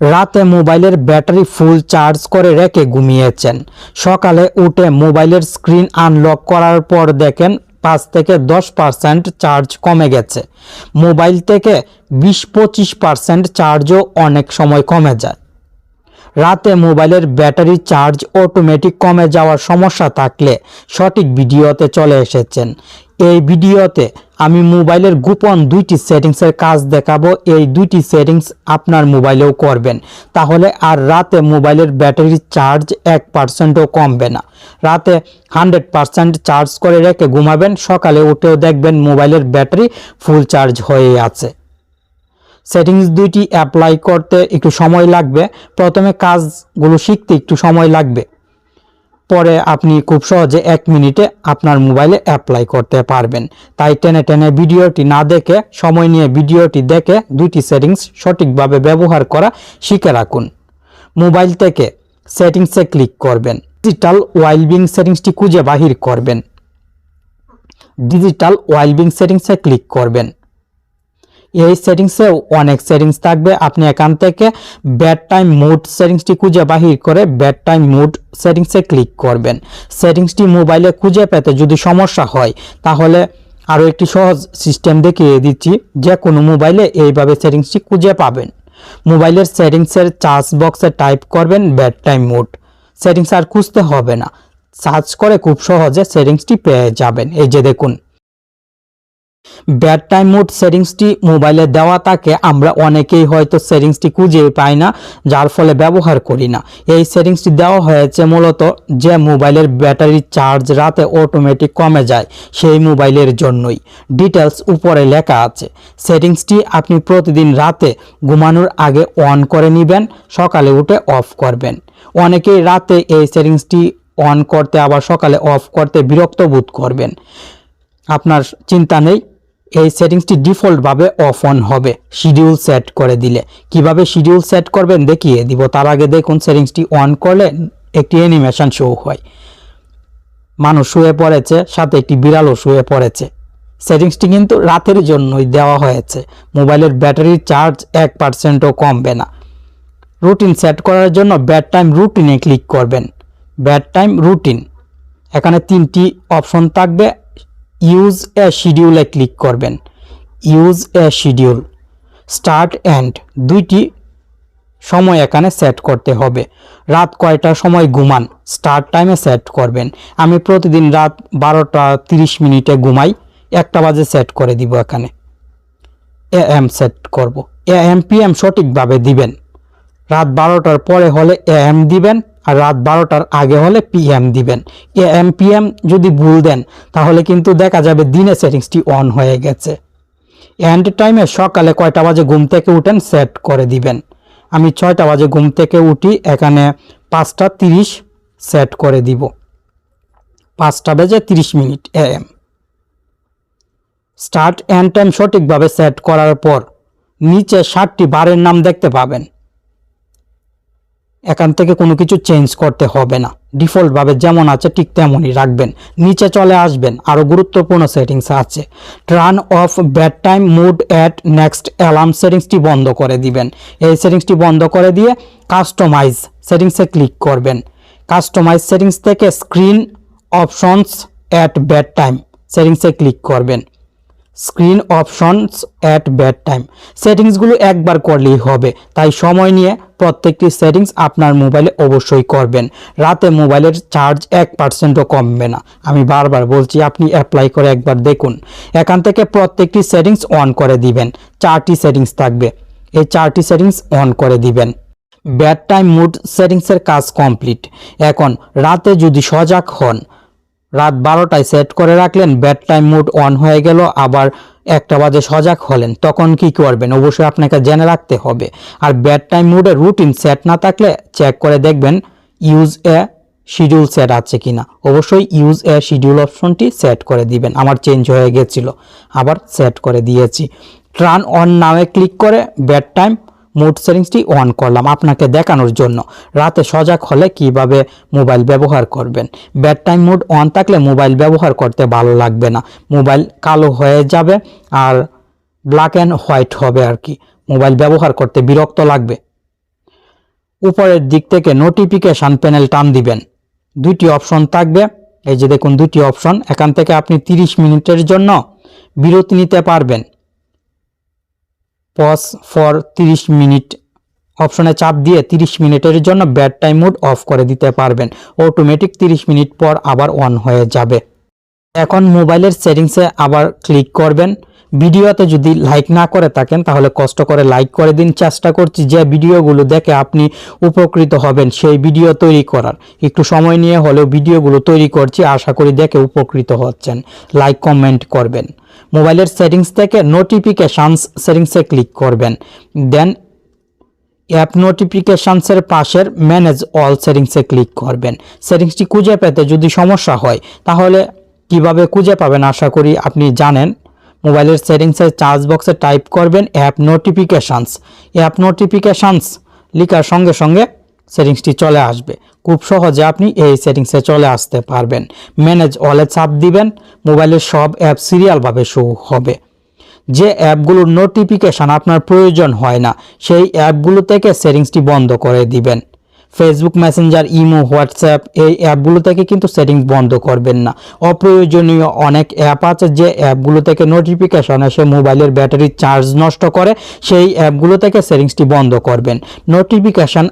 রাতে মোবাইলের battery full charge করে রেখে ঘুমিয়েছেন। সকালে উঠে মোবাইলের স্ক্রিন আনলক করার পর দেখেন পাঁচ থেকে দশ পার্সেন্ট চার্জ কমে গেছে। মোবাইল থেকে বিশ পঁচিশ পার্সেন্ট চার্জও অনেক সময় কমে যায়। রাতে মোবাইলের ব্যাটারি চার্জ অটোমেটিক কমে যাওয়ার সমস্যা থাকলে সঠিক ভিডিওতে চলে এসেছেন। এই ভিডিওতে আমি মোবাইলের গোপন দুইটি সেটিংসের কাজ দেখাবো। এই দুইটি সেটিংস আপনার মোবাইলেও করবেন। তাহলে আর রাতে মোবাইলের ব্যাটারির চার্জ এক পার্সেন্টও কমবে না। রাতে হান্ড্রেড পার্সেন্ট চার্জ করে রেখে ঘুমাবেন। সকালে উঠেও দেখবেন মোবাইলের ব্যাটারি ফুল চার্জ হয়ে আছে। সেটিংস দুইটি অ্যাপ্লাই করতে একটু সময় লাগবে। প্রথমে কাজগুলো শিখতে একটু সময় লাগবে। পরে আপনি খুব সহজে এক মিনিটে আপনার মোবাইলে অ্যাপ্লাই করতে পারবেন। তাই টেনে টেনে ভিডিওটি না দেখে, সময় নিয়ে ভিডিওটি দেখে দুইটি সেটিংস সঠিকভাবে ব্যবহার করা শিখে রাখুন। মোবাইল থেকে সেটিংসে ক্লিক করবেন। ডিজিটাল ওয়াইলবিং সেটিংসটি খুঁজে বাহির করবেন। ডিজিটাল ওয়াইলবিং সেটিংসে ক্লিক করবেন। এই সেটিংসে অনেক সেটিংস থাকবে। আপনি এখান থেকে ব্যাড টাইম মোড সেটিংসটি খুঁজে বাহির করে ব্যাড টাইম মোড সেটিংসে ক্লিক করবেন। সেটিংসটি মোবাইলে খুঁজে পেতে যদি সমস্যা হয়, তাহলে আরও একটি সহজ সিস্টেম দেখিয়ে দিচ্ছি। যে কোনো মোবাইলে এইভাবে সেটিংসটি খুঁজে পাবেন। মোবাইলের সেটিংসের চার্জ বক্সে টাইপ করবেন ব্যাড টাইম মোড সেটিংস আর খুঁজতে হবে না। সার্চ করে খুব সহজে সেটিংসটি পেয়ে যাবেন। এই যে দেখুন। ব্যাড টাইম মোড সেটিংসটি মোবাইলে দেওয়া থাকে, আমরা অনেকেই হয়তো সেটিংসটি খুঁজে পাই না, যার ফলে ব্যবহার করি না। এই সেটিংসটি দেওয়া হয়েছে মূলত যে মোবাইলের ব্যাটারি চার্জ রাতে অটোমেটিক কমে যায়, সেই মোবাইলের জন্যই। ডিটেলস উপরে লেখা আছে। সেটিংসটি আপনি প্রতিদিন রাতে ঘুমানোর আগে অন করে নেবেন, সকালে উঠে অফ করবেন। অনেকেই রাতে এই সেটিংসটি অন করতে, আবার সকালে অফ করতে বিরক্ত বোধ করবেন। আপনার চিন্তা নেই এই সেটিংসটি ডিফল্টভাবে অফ অন হবে। শিডিউল সেট করে দিলে। কীভাবে শিডিউল সেট করবেন দেখিয়ে দিব। তার আগে দেখুন সেটিংসটি অন করলে একটি অ্যানিমেশন শো হয়। মানুষ শুয়ে পড়েছে, সাথে একটি বিড়ালও শুয়ে পড়েছে। সেটিংসটি কিন্তু রাতের জন্যই দেওয়া হয়েছে। মোবাইলের ব্যাটারির চার্জ এক পার্সেন্টও কমবে না। রুটিন সেট করার জন্য ব্যাড টাইম রুটিনে ক্লিক করবেন। ব্যাড টাইম রুটিন এখানে তিনটি অপশন থাকবে। ইউজ এ শিডিউলে ক্লিক করবেন। Use a schedule start and দুইটি সময় এখানে সেট করতে হবে। রাত কয়টার সময় ঘুমান স্টার্ট টাইমে সেট করবেন। আমি প্রতিদিন রাত বারোটা তিরিশ মিনিটে ঘুমাই, একটা বাজে সেট করে দিব এখানে। এ এম সেট করব। এ এম পি এম সঠিকভাবে দিবেন। রাত বারোটার পরে হলে এ এম দিবেন। রাত বারোটার আগে হলে পিএম দিবেন। এ এম পিএম যদি ভুল দেন, তাহলে কিন্তু দেখা যাবে দিনে সেটিংসটি অন হয়ে গেছে। এন্ড টাইমে সকালে কয়টা বাজে ঘুম থেকে উঠেন সেট করে দিবেন। আমি ছয়টা বাজে ঘুম থেকে উঠি, এখানে পাঁচটা তিরিশ সেট করে দিব। পাঁচটা বেজে তিরিশ minute a m start end time সঠিকভাবে সেট করার পর নিচে ষাটটি বারের নাম দেখতে পাবেন। এখান থেকে কোনো কিছু চেঞ্জ করতে হবে না। ডিফল্টভাবে যেমন আছে ঠিক তেমনই রাখবেন। নিচে চলে আসবেন আরও গুরুত্বপূর্ণ সেটিংস আছে। Turn off bedtime mode at next alarm সেটিংসটি বন্ধ করে দিবেন। এই সেটিংসটি বন্ধ করে দিয়ে কাস্টমাইজ সেটিংসে ক্লিক করবেন। কাস্টমাইজ সেটিংস থেকে screen options at bedtime সেটিংসে ক্লিক করবেন। Screen options at bedtime সেটিংসগুলো একবার করলেই হবে। তাই সময় নিয়ে প্রত্যেকটি সেটিংস আপনার মোবাইলে অবশ্যই করবেন। রাতে মোবাইলের চার্জ এক পার্সেন্টও কমবে না। আমি বারবার বলছি, আপনি অ্যাপ্লাই করে একবার দেখুন। এখান থেকে প্রত্যেকটি সেটিংস অন করে দিবেন। চারটি সেটিংস থাকবে। এই চারটি সেটিংস অন করে দিবেন। ব্যাড টাইম মুড সেটিংসের কাজ কমপ্লিট এখন রাতে যদি সজাগ হন রাত বারোটায় সেট করে রাখলেন ব্যাড টাইম মুড অন হয়ে গেল, আবার একটা বাজে সজাগ হলেন। তখন কি করবেন? অবশ্যই আপনাকে জেনে রাখতে হবে। আর ব্যাড টাইম মুডের রুটিন সেট না থাকলে চেক করে দেখবেন ইউজ এ শিডিউল সেট আছে কি না অবশ্যই ইউজ এ শিডিউল অপশনটি সেট করে দিবেন। আমার চেঞ্জ হয়ে গেছিল, আবার সেট করে দিয়েছি। ট্রান অন নামে ক্লিক করে ব্যাড টাইম মুড সেটিংসটি অন করলাম আপনাকে দেখানোর জন্য। রাতে সজাগ হলে কীভাবে মোবাইল ব্যবহার করবেন? ব্যাড টাইম মুড অন থাকলে মোবাইল ব্যবহার করতে ভালো লাগবে না। মোবাইল কালো হয়ে যাবে আর ব্ল্যাক অ্যান্ড হোয়াইট হবে আর কি। মোবাইল ব্যবহার করতে বিরক্ত লাগবে। উপরের দিক থেকে নোটিফিকেশন প্যানেল টান দিবেন। দুটি অপশন থাকবে। এই যে দেখুন দুটি অপশন এখান থেকে আপনি 30 মিনিটের জন্য বিরতি নিতে পারবেন। পজ ফর 30 মিনিট অপশনে চাপ দিয়ে 30 মিনিটের জন্য ব্যাড টাইম মোড অফ করে দিতে পারবেন। অটোমেটিক 30 মিনিট পর আবার অন হয়ে যাবে। এখন মোবাইলের সেটিংসে আবার ক্লিক করবেন। ভিডিওতে যদি লাইক না করে থাকেন, তাহলে কষ্ট করে লাইক করে দিন। চেষ্টা করছি যে ভিডিওগুলো দেখে আপনি উপকৃত হবেন, সেই ভিডিও তৈরি করার। একটু সময় নিয়ে হলেও ভিডিওগুলো তৈরি করছি, আশা করি দেখে উপকৃত হচ্ছেন। লাইক কমেন্ট করবেন। মোবাইলের সেটিংস থেকে নোটিফিকেশানস সেটিংসে ক্লিক করবেন। দেন অ্যাপ নোটিফিকেশানসের পাশের ম্যানেজ অল সেটিংসে ক্লিক করবেন। সেটিংসটি খুঁজে পেতে যদি সমস্যা হয়, তাহলে কীভাবে খুঁজে পাবেন আশা করি আপনি জানেন। মোবাইলের সেটিংসের চার্জ বক্সে টাইপ করবেন অ্যাপ নোটিফিকেশানস অ্যাপ নোটিফিকেশানস লেখার সঙ্গে সঙ্গে সেটিংসটি চলে আসবে। খুব সহজে আপনি এই সেটিংসে চলে আসতে পারবেন। ম্যানেজ অলে চাপ দিবেন, মোবাইলের সব অ্যাপ সিরিয়ালভাবে শো হবে। যে অ্যাপগুলোর নোটিফিকেশান আপনার প্রয়োজন হয় না, সেই অ্যাপগুলো থেকে সেটিংসটি বন্ধ করে দিবেন। ফেসবুক মেসেঞ্জার, ইমো, হোয়াটসঅ্যাপ এই অ্যাপগুলো থেকে কিন্তু সেটিংস বন্ধ করবেন না। অপ্রয়োজনীয় অনেক অ্যাপ আছে যে অ্যাপগুলো থেকে নোটিফিকেশন এসে মোবাইলের ব্যাটারির চার্জ নষ্ট করে, সেই অ্যাপগুলো থেকে সেটিংসটি বন্ধ করবেন। নোটিফিকেশান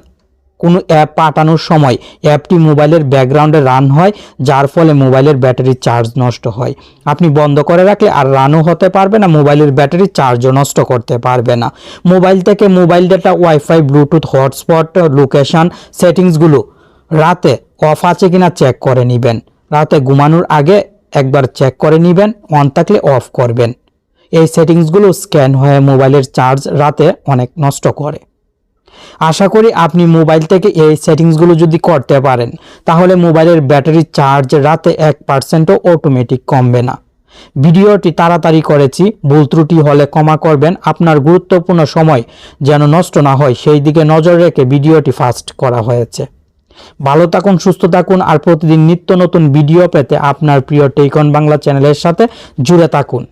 কোনো অ্যাপ পাঠানোর সময় অ্যাপটি মোবাইলের ব্যাকগ্রাউন্ডে রান হয়, যার ফলে মোবাইলের ব্যাটারির চার্জ নষ্ট হয়। আপনি বন্ধ করে রাখলে আর রানও হতে পারবে না, মোবাইলের ব্যাটারির চার্জও নষ্ট করতে পারবে না। মোবাইল থেকে mobile data, wifi, bluetooth, hotspot, location, সেটিংসগুলো রাতে অফ আছে কিনা চেক করে নেবেন। রাতে ঘুমানোর আগে একবার চেক করে নেবেন, অন থাকলে অফ করবেন। এই সেটিংসগুলো স্ক্যান হয়ে মোবাইলের চার্জ রাতে অনেক নষ্ট করে। আশা করি আপনি মোবাইল থেকে এই সেটিংসগুলো যদি করতে পারেন, তাহলে মোবাইলের ব্যাটারি চার্জ রাতে এক পার্সেন্টও অটোমেটিক কমবে না। ভিডিওটি তাড়াতাড়ি করেছি, ভুল ত্রুটি হলে ক্ষমা করবেন। আপনার গুরুত্বপূর্ণ সময় যেন নষ্ট না হয়, সেই দিকে নজর রেখে ভিডিওটি ফাস্ট করা হয়েছে। ভালো থাকুন, সুস্থ থাকুন, আর প্রতিদিন নিত্য নতুন ভিডিও পেতে আপনার প্রিয় টেকন বাংলা চ্যানেলের সাথে জুড়ে থাকুন।